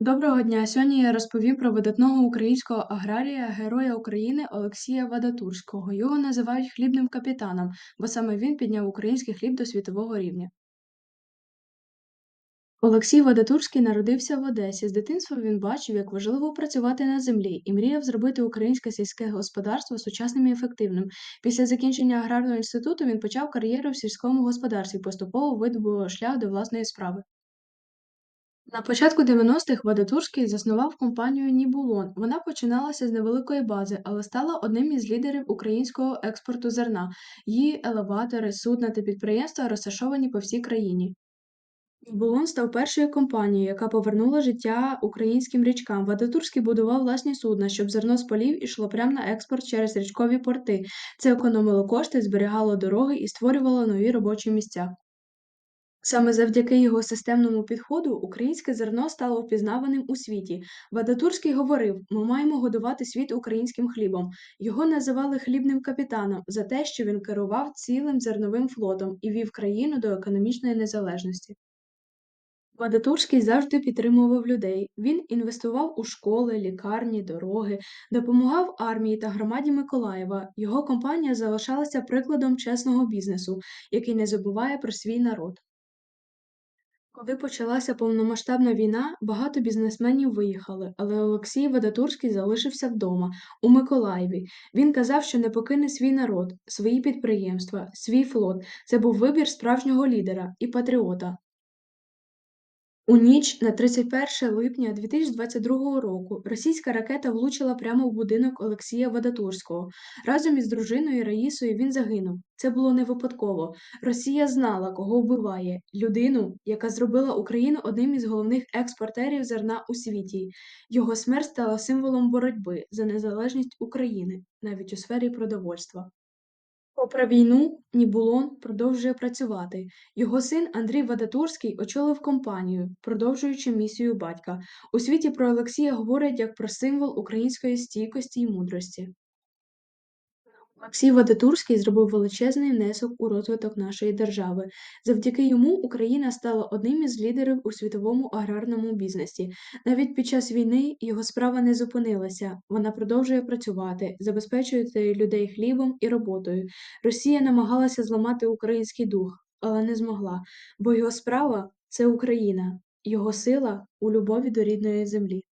Доброго дня! Сьогодні я розповім про видатного українського аграрія, Героя України Олексія Вадатурського. Його називають хлібним капітаном, бо саме він підняв український хліб до світового рівня. Олексій Вадатурський народився в Одесі. З дитинства він бачив, як важливо працювати на землі, і мріяв зробити українське сільське господарство сучасним і ефективним. Після закінчення аграрного інституту він почав кар'єру в сільському господарстві, поступово видобував шлях до власної справи. На початку 90-х Вадатурський заснував компанію «Нібулон». Вона починалася з невеликої бази, але стала одним із лідерів українського експорту зерна. Її елеватори, судна та підприємства розташовані по всій країні. «Нібулон» став першою компанією, яка повернула життя українським річкам. Вадатурський будував власні судна, щоб зерно з полів ішло прямо на експорт через річкові порти. Це економило кошти, зберігало дороги і створювало нові робочі місця. Саме завдяки його системному підходу українське зерно стало впізнаваним у світі. Вадатурський говорив: ми маємо годувати світ українським хлібом. Його називали хлібним капітаном за те, що він керував цілим зерновим флотом і вів країну до економічної незалежності. Вадатурський завжди підтримував людей. Він інвестував у школи, лікарні, дороги, допомагав армії та громаді Миколаєва. Його компанія залишалася прикладом чесного бізнесу, який не забуває про свій народ. Коли почалася повномасштабна війна, багато бізнесменів виїхали, але Олексій Вадатурський залишився вдома, у Миколаєві. Він казав, що не покине свій народ, свої підприємства, свій флот. Це був вибір справжнього лідера і патріота. У ніч на 31 липня 2022 року російська ракета влучила прямо в будинок Олексія Вадатурського. Разом із дружиною Раїсою він загинув. Це було не випадково. Росія знала, кого вбиває людину, яка зробила Україну одним із головних експортерів зерна у світі. Його смерть стала символом боротьби за незалежність України навіть у сфері продовольства. Попри війну, Нібулон продовжує працювати. Його син Андрій Вадатурський очолив компанію, продовжуючи місію батька. У світі про Олексія говорять як про символ української стійкості й мудрості. Олексій Вадатурський зробив величезний внесок у розвиток нашої держави. Завдяки йому Україна стала одним із лідерів у світовому аграрному бізнесі. Навіть під час війни його справа не зупинилася. Вона продовжує працювати, забезпечує людей хлібом і роботою. Росія намагалася зламати український дух, але не змогла, бо його справа це Україна, його сила у любові до рідної землі.